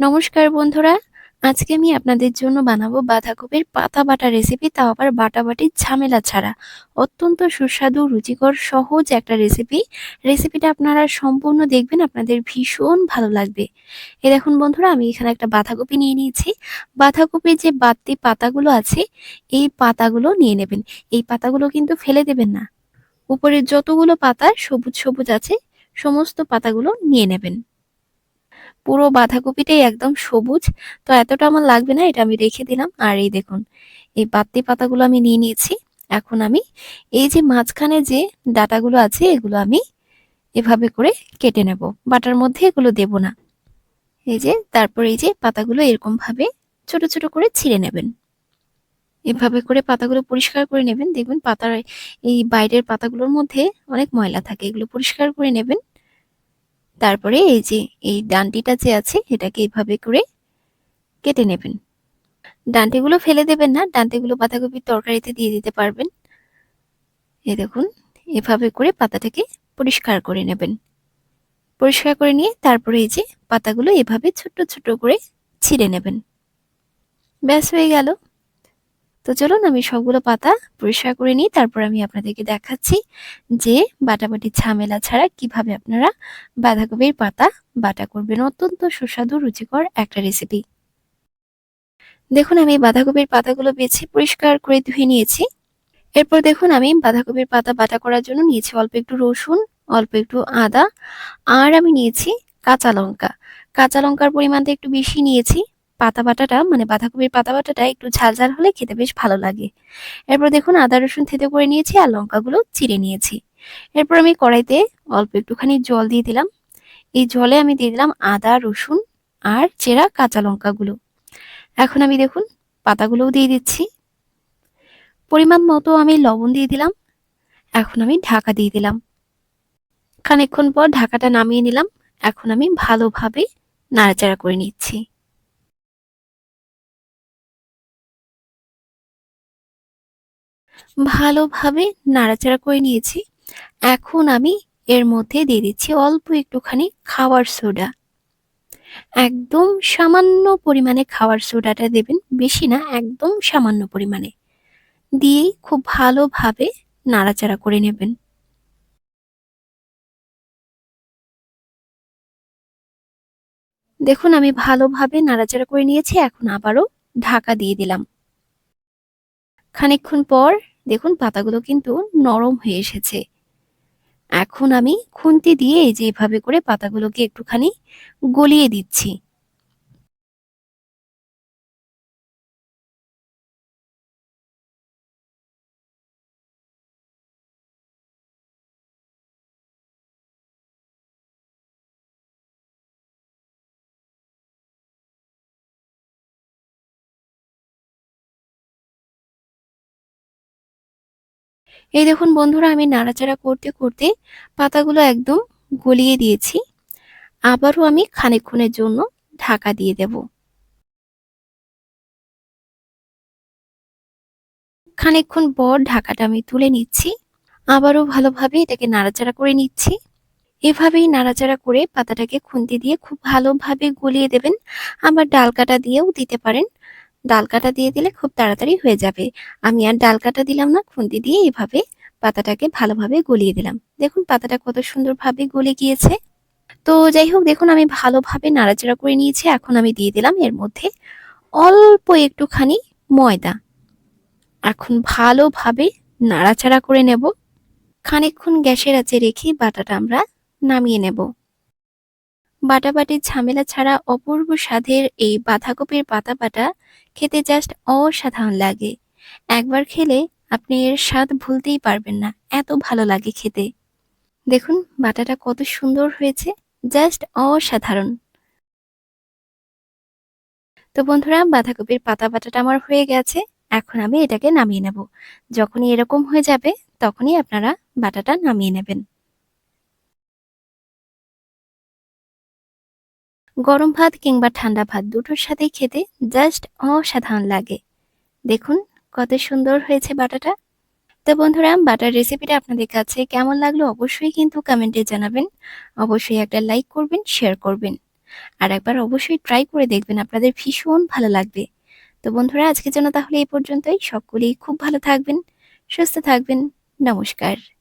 নমস্কার বন্ধুরা, আজকে আমি আপনাদের জন্য বানাবো বাঁধাকপির পাতা বাটা রেসিপি তাও আবার বাটা বাটাবাটির ঝামেলা ছাড়া। অত্যন্ত সুস্বাদু, রুচিকর, সহজ একটা রেসিপি রেসিপিটা আপনারা সম্পূর্ণ দেখবেন, আপনাদের ভীষণ ভালো লাগবে। এ দেখুন বন্ধুরা, আমি এখানে একটা বাঁধাকপি নিয়ে নিয়েছি। বাঁধাকপির যে বাড়তি পাতাগুলো আছে, এই পাতাগুলো নিয়ে নেবেন। এই পাতাগুলো কিন্তু ফেলে দেবেন না। উপরের যতগুলো পাতা সবুজ সবুজ আছে, সমস্ত পাতাগুলো নিয়ে নেবেন। পুরো বাঁধাকপিটাই একদম সবুজ। তো এতটা আমার লাগবে না, এটা আমি রেখে দিলাম। আর এই দেখুন, এই বাত্তি পাতাগুলো আমি নিয়ে নিয়েছি। এখন আমি এই যে মাঝখানে যে ডাটাগুলো আছে, এগুলো আমি এভাবে করে কেটে নেব। বাটার মধ্যে এগুলো দেব না। এই যে, তারপর এই যে পাতাগুলো এরকম ভাবে ছোট ছোট করে ছিঁড়ে নেবেন। এভাবে করে পাতাগুলো পরিষ্কার করে নেবেন। দেখবেন পাতার এই বাইরের পাতাগুলোর মধ্যে অনেক ময়লা থাকে, এগুলো পরিষ্কার করে নেবেন। তারপরে এই যে, এই ডান্টিটা যে আছে, এটাকে এইভাবে করে কেটে নেবেন। ডান্টিগুলো ফেলে দেবেন না, ডান্টিগুলো বাঁধাকপির তরকারিতে দিয়ে দিতে পারবেন। এই দেখুন, এভাবে করে পাতাটাকে পরিষ্কার করে নেবেন। পরিষ্কার করে নিয়ে তারপরে এই যে, পাতাগুলো এভাবে ছোট্ট ছোট করে ছিঁড়ে নেবেন। ব্যাস হয়ে গেল। তো চলুন আমি সবগুলো পাতা পরিষ্কার করে নিই, তারপর আমি আপনাদেরকে দেখাচ্ছি যে বাটাবাটি ঝামেলা ছাড়া কীভাবে আপনারা বাঁধাকপির পাতা বাটা করবেন। অত্যন্ত সুস্বাদু, রুচিকর একটা রেসিপি দেখুন, আমি বাঁধাকপির পাতাগুলো বেছে পরিষ্কার করে ধুয়ে নিয়েছি। এরপর দেখুন, আমি বাঁধাকপির পাতা বাটা করার জন্য নিয়েছি অল্প একটু রসুন, অল্প একটু আদা, আর আমি নিয়েছি কাঁচা লঙ্কা। কাঁচা লঙ্কার পরিমাণটা একটু বেশি নিয়েছি। পাতা বাটাটা মানে বাঁধাকপির পাতা বাটাটা একটু ঝাল ঝাল হলে খেতে বেশ ভালো লাগে। এরপর দেখুন, আদা, রসুন থেতে করে নিয়েছি আর লঙ্কাগুলো চিড়ে নিয়েছি। এরপর আমি কড়াইতে অল্প একটুখানি জল দিয়ে দিলাম। এই জলে আমি দিয়ে দিলাম আদা, রসুন আর চেরা কাঁচা লঙ্কাগুলো। এখন আমি দেখুন, পাতাগুলোও দিয়ে দিচ্ছি। পরিমাণ মতো আমি লবণ দিয়ে দিলাম। এখন আমি ঢাকা দিয়ে দিলাম। খানিকক্ষণ পর ঢাকাটা নামিয়ে নিলাম। এখন আমি ভালোভাবে নাড়াচাড়া করে নিচ্ছি। ভালোভাবে নাড়াচাড়া করে নিয়েছি। এখন আমি এর মধ্যে দিয়ে দিচ্ছি অল্প একটুখানি খাওয়ার সোডা। একদম সামান্য পরিমাণে খাওয়ার সোডাটা দেবেন, বেশি না, একদম সামান্য পরিমাণে। দিয়েই খুব ভালোভাবে নাড়াচাড়া করে নেবেন। দেখুন, আমি ভালোভাবে নাড়াচাড়া করে নিয়েছি, এখন আবারও ঢাকা দিয়ে দিলাম। খানিকক্ষণ পর দেখুন, পাতাগুলো কিন্তু নরম হয়ে এসেছে। এখন আমি খুন্তি দিয়ে এই যে এভাবে করে পাতাগুলোকে একটুখানি গলিয়ে দিচ্ছি। এই দেখুন বন্ধুরা, আমি নাড়াচাড়া করতে করতে পাতাগুলো একদম গলিয়ে দিয়েছি। আবারও আমি খানিকক্ষণের জন্য ঢাকা দিয়ে দেব। খানিকক্ষণ পর ঢাকাটা আমি তুলে নিচ্ছি। আবারও ভালোভাবে এটাকে নাড়াচাড়া করে নিচ্ছি। এভাবেই নাড়াচাড়া করে পাতাটাকে খুন্তি দিয়ে খুব ভালোভাবে গলিয়ে দেবেন। আবার ডাল কাটা দিয়েও দিতে পারেন। ডাল কাটা দিয়ে দিলে খুব তাড়াতাড়ি হয়ে যাবে। আমি আর ডাল কাটা দিলাম না, খুন্তি দিয়ে এভাবে পাতাটাকে ভালোভাবে গলিয়ে দিলাম। দেখুন পাতাটা কত সুন্দরভাবে গলে গিয়েছে। তো যাই হোক, দেখুন আমি ভালোভাবে নাড়াচাড়া করে নিয়েছি। এখন আমি দিয়ে দিলাম এর মধ্যে অল্প একটুখানি ময়দা। এখন ভালোভাবে নাড়াচাড়া করে নেব। খানিকক্ষণ গ্যাসের আঁচে রেখে বাটাটা আমরা নামিয়ে নেব। বাটাবাটির ঝামেলা ছাড়া অপূর্ব স্বাদের এই বাঁধাকপির পাতা বাটা খেতে জাস্ট অসাধারণ লাগে। একবার খেলে আপনি এর স্বাদ ভুলতেই পারবেন না, এত ভালো লাগে খেতে। দেখুন বাটাটা কত সুন্দর হয়েছে জাস্ট অসাধারণ। তো বন্ধুরা, বাঁধাকপির পাতা বাটাটা আমার হয়ে গেছে, এখন আমি এটাকে নামিয়ে নেব। যখনই এরকম হয়ে যাবে, তখনই আপনারা বাটাটা নামিয়ে নেবেন। গরম ভাত কিংবা ঠান্ডা ভাত দুটোর সাথে খেতে জাস্ট অসাধারণ লাগে। দেখুন কত সুন্দর হয়েছে বাটাটা। তো বন্ধুরা, বাটার রেসিপিটা আপনাদের কাছে কেমন লাগল অবশ্যই কিন্তু কমেন্টে জানাবেন। অবশ্যই একটা লাইক করবেন, শেয়ার করবেন। আর একবার অবশ্যই ট্রাই করে দেখবেন আপনাদের ভীষণ ভালো লাগবে। তো বন্ধুরা, আজকের জন্য তাহলে এই পর্যন্তই। সকলেই খুব ভালো থাকবেন, সুস্থ থাকবেন। নমস্কার।